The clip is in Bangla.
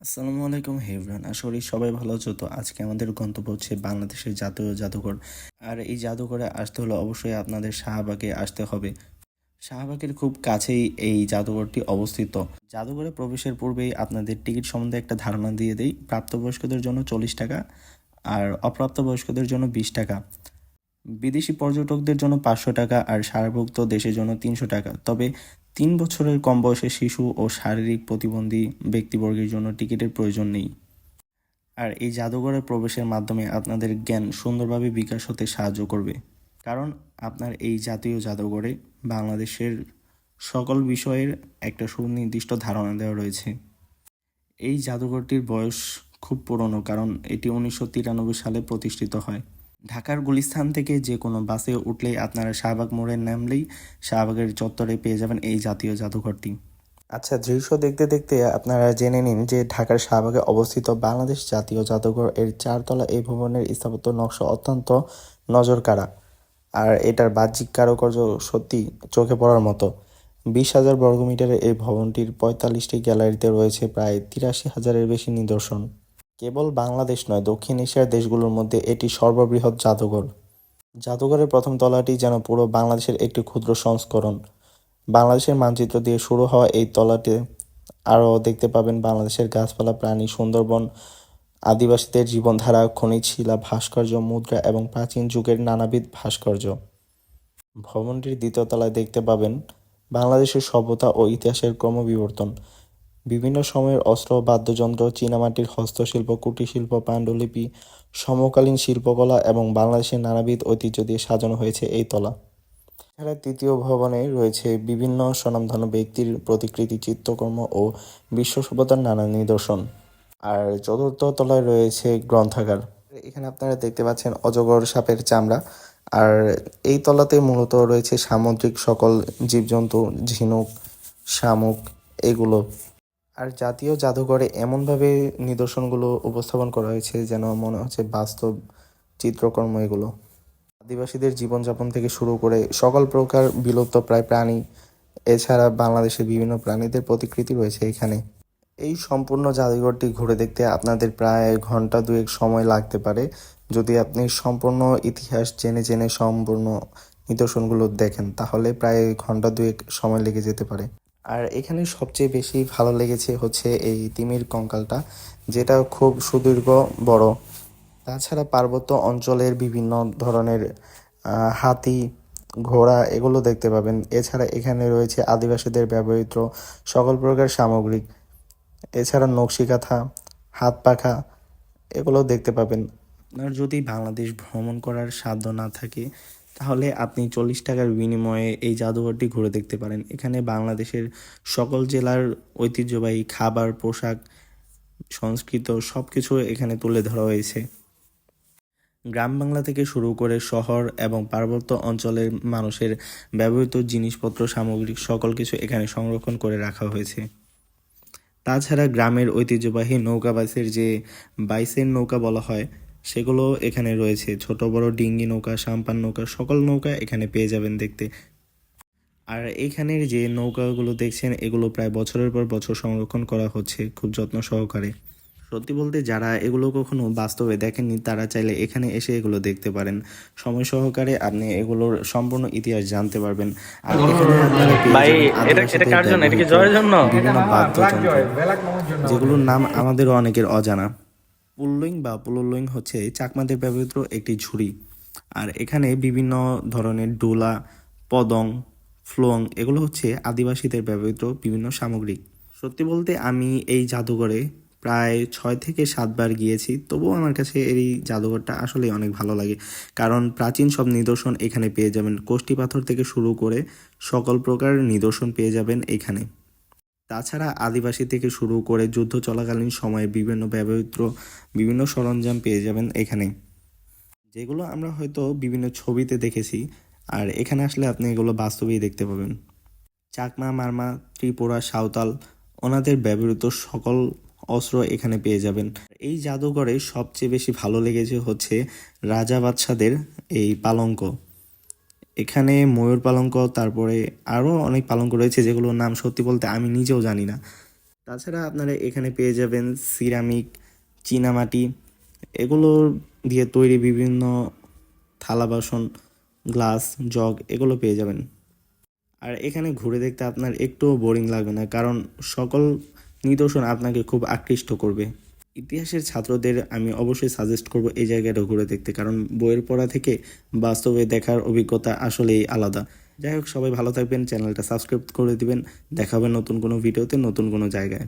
আসসালামু আলাইকুম হেভরান করি সবাই ভালো আছো। তো আজকে আমাদের গন্তব্য হচ্ছে বাংলাদেশের জাতীয় জাদুঘর। আর এই জাদুঘরে আসতে হলে অবশ্যই আপনাদের শাহবাগে আসতে হবে। শাহবাগের খুব কাছেই এই জাদুঘরটি অবস্থিত। জাদুঘরে প্রবেশের পূর্বেই আপনাদের টিকিট সম্বন্ধে একটা ধারণা দিয়ে দেই। প্রাপ্তবয়স্কদের জন্য চল্লিশ টাকা আর অপ্রাপ্তবয়স্কদের জন্য বিশ টাকা। বিদেশি পর্যটকদের জন্য পাঁচশো টাকা আর সারাভুক্ত দেশের জন্য তিনশো টাকা। তবে তিন বছরের কম বয়সের শিশু ও শারীরিক প্রতিবন্ধী ব্যক্তিবর্গের জন্য টিকিটের প্রয়োজন নেই। আর এই জাদুঘরে প্রবেশের মাধ্যমে আপনাদের জ্ঞান সুন্দরভাবে বিকাশ হতে সাহায্য করবে। কারণ আপনার এই জাতীয় জাদুঘরে বাংলাদেশের সকল বিষয়ের একটা সুনির্দিষ্ট ধারণা দেওয়া রয়েছে। এই জাদুঘরটির বয়স খুব পুরনো, কারণ এটি উনিশশো তিরানব্বই সালে প্রতিষ্ঠিত হয়। ঢাকার গুলিস্থান থেকে যে কোনো বাসে উঠলেই আপনারা শাহবাগ মোড়ে নামলেই শাহবাগের চত্বরে পেয়ে যাবেন এই জাতীয় জাদুঘরটি। আচ্ছা দৃশ্য দেখতে দেখতে আপনারা জেনে নিন যে ঢাকার শাহবাগে অবস্থিত বাংলাদেশ জাতীয় জাদুঘর এর চারতলা এই ভবনের স্থাপত্য নকশা অত্যন্ত নজর কাড়া আর এটার বাহ্যিক কারুকার্য সত্যি চোখে পড়ার মতো। বিশ হাজার বর্গমিটারের এই ভবনটির পঁয়তাল্লিশটি গ্যালারিতে রয়েছে প্রায় তিরাশি হাজারের বেশি নিদর্শন। কেবল বাংলাদেশ নয়, দক্ষিণ এশিয়ার দেশগুলোর মধ্যে এটি সর্ববৃহৎ জাদুঘর। জাদুঘরের প্রথম তলাটি যেন পুরো বাংলাদেশের একটি ক্ষুদ্র সংস্করণ। বাংলাদেশের মানচিত্র দিয়ে শুরু হওয়া এই তলাটি আরও দেখতে পাবেন বাংলাদেশের গাছপালা, প্রাণী, সুন্দরবন, আদিবাসীদের জীবনধারা, খনিজ শিলা, ভাস্কর্য, মুদ্রা এবং প্রাচীন যুগের নানাবিধ ভাস্কর্য। ভবনটির দ্বিতীয় তলায় দেখতে পাবেন বাংলাদেশের সভ্যতা ও ইতিহাসের ক্রমবিবর্তন। বিভিন্ন সময়ের অস্ত্র, বাদ্যযন্ত্র, চীনামাটির হস্তশিল্প, কুটিরশিল্প, পাণ্ডুলিপি, সমকালীন শিল্পকলা এবং বাংলাদেশের নানাবিধ ঐতিহ্য দিয়ে সাজানো হয়েছে এই তলা। এছাড়া তৃতীয় ভবনে রয়েছে বিভিন্ন স্বনামধন্য ব্যক্তির প্রতিকৃতি চিত্রকর্ম ও বিশ্ব সভ্যতার নানা নিদর্শন। আর চতুর্থ তলায় রয়েছে গ্রন্থাগার। এখানে আপনারা দেখতে পাচ্ছেন অজগর সাপের চামড়া। আর এই তলাতে মূলত রয়েছে সামুদ্রিক সকল জীবজন্তু, ঝিনুক, শামুক, এগুলো। আর জাতীয় জাদুঘরে এমনভাবে নিদর্শনগুলো উপস্থাপন করা হয়েছে যেন মনে হচ্ছে বাস্তব চিত্রকর্ম এগুলো। আদিবাসীদের জীবনযাপন থেকে শুরু করে সকল প্রকার বিলুপ্ত প্রায় প্রাণী, এছাড়া বাংলাদেশের বিভিন্ন প্রাণীদের প্রতিকৃতি রয়েছে এখানে। এই সম্পূর্ণ জাদুঘরটি ঘুরে দেখতে আপনাদের প্রায় ঘণ্টা দুয়েক সময় লাগতে পারে। যদি আপনি সম্পূর্ণ ইতিহাস জেনে জেনে সম্পূর্ণ নিদর্শনগুলো দেখেন, তাহলে প্রায় ঘণ্টা দুয়েক সময় লেগে যেতে পারে। আর এখানে সবচেয়ে বেশি ভালো লেগেছে হচ্ছে এই তিমির কঙ্কালটা, যেটা খুব সুদীর্ঘ, বড়। তাছাড়া পার্বত্য অঞ্চলের বিভিন্ন ধরনের হাতি, ঘোড়া এগুলো দেখতে পাবেন। এছাড়া এখানে রয়েছে আদিবাসীদের ব্যবহৃত সকল প্রকার সামগ্রিক। এছাড়া নকশিকাঁথা হাত পাখা এগুলো দেখতে পাবেন। আপনার যদি বাংলাদেশ ভ্রমণ করার সাধ্য না থাকে তাহলে আপনি চল্লিশ টাকার বিনিময়ে এই জাদুঘরটি ঘুরে দেখতে পারেন। এখানে বাংলাদেশের সকল জেলার ঐতিহ্যবাহী খাবার, পোশাক, সংস্কৃত সব কিছু এখানে তুলে ধরা হয়েছে। গ্রাম বাংলা থেকে শুরু করে শহর এবং পার্বত্য অঞ্চলের মানুষের ব্যবহৃত জিনিসপত্র সামগ্রিক সকল কিছু এখানে সংরক্ষণ করে রাখা হয়েছে। তাছাড়া গ্রামের ঐতিহ্যবাহী নৌকা, বাইসের যে বাইসের নৌকা বলা হয় সেগুলো এখানে রয়েছে। ছোট বড় ডিঙ্গি নৌকা সাম্পান নৌকা সকল নৌকা এখানে পেয়ে যাবেন দেখতে। আর এখানের যে নৌকাগুলো দেখছেন এগুলো প্রায় বছরের পর বছর সংরক্ষণ করা হচ্ছে খুব যত্ন সহকারে। সত্যি বলতে যারা এগুলো কখনো বাস্তবে দেখেননি তারা চাইলে এখানে এসে এগুলো দেখতে পারেন। সময় সহকারে আপনি এগুলোর সম্পূর্ণ ইতিহাস জানতে পারবেন। আর এখানে আপনারা পেয়ে ভাই, এটা- এটা কার জন্য? এটা কি জয়ের জন্য? যেগুলোর নাম আমাদেরও অনেকের অজানা। পুল্লুইং বা পুলুলুইং হচ্ছে চাকমাদের ব্যবহৃত একটি ঝুড়ি। আর এখানে বিভিন্ন ধরনের ডোলা, পদং, ফ্লোং এগুলো হচ্ছে আদিবাসীদের ব্যবহৃত বিভিন্ন সামগ্রী। সত্যি বলতে আমি এই জাদুঘরে প্রায় ছয় থেকে সাতবার গিয়েছি, তবুও আমার কাছে এই জাদুঘরটা আসলে অনেক ভালো লাগে। কারণ প্রাচীন সব নিদর্শন এখানে পেয়ে যাবেন। কোষ্টি পাথর থেকে শুরু করে সকল প্রকার নিদর্শন পেয়ে যাবেন এখানে। তাছাড়া আদিবাসী থেকে শুরু করে যুদ্ধ চলাকালীন সময়ে বিভিন্ন ব্যবহৃত বিভিন্ন সরঞ্জাম পেয়ে যাবেন এখানে। যেগুলো আমরা হয়তো বিভিন্ন ছবিতে দেখেছি, আর এখানে আসলে আপনি এগুলো বাস্তবেই দেখতে পাবেন। চাকমা, মারমা, ত্রিপুরা, সাঁওতাল ওনাদের ব্যবহৃত সকল অস্ত্র এখানে পেয়ে যাবেন। এই জাদুঘরে সবচেয়ে বেশি ভালো লেগেছে হচ্ছে রাজা বাদশাদের এই পালঙ্ক। এখানে ময়ূর পালঙ্ক, তারপরে আরও অনেক পালঙ্ক রয়েছে যেগুলোর নাম সত্যি বলতে আমি নিজেও জানি না। তাছাড়া আপনারা এখানে পেয়ে যাবেন সিরামিক, চীনামাটি, এগুলো দিয়ে তৈরি বিভিন্ন থালা বাসন, গ্লাস, জগ, এগুলো পেয়ে যাবেন। আর এখানে ঘুরে দেখতে আপনার একটুও বোরিং লাগবে না, কারণ সকল নিদর্শন আপনাকে খুব আকৃষ্ট করবে। ইতিহাসের ছাত্রদের আমি অবশ্যই সাজেস্ট করব এই জায়গাটা ঘুরে দেখতে। কারণ বইয়ের পড়া থেকে বাস্তবে দেখার অভিজ্ঞতা আসলেই আলাদা। যাই হোক, সবাই ভালো থাকবেন, চ্যানেলটা সাবস্ক্রাইব করে দিবেন। দেখাবেন নতুন কোনো ভিডিওতে, নতুন কোনো জায়গায়।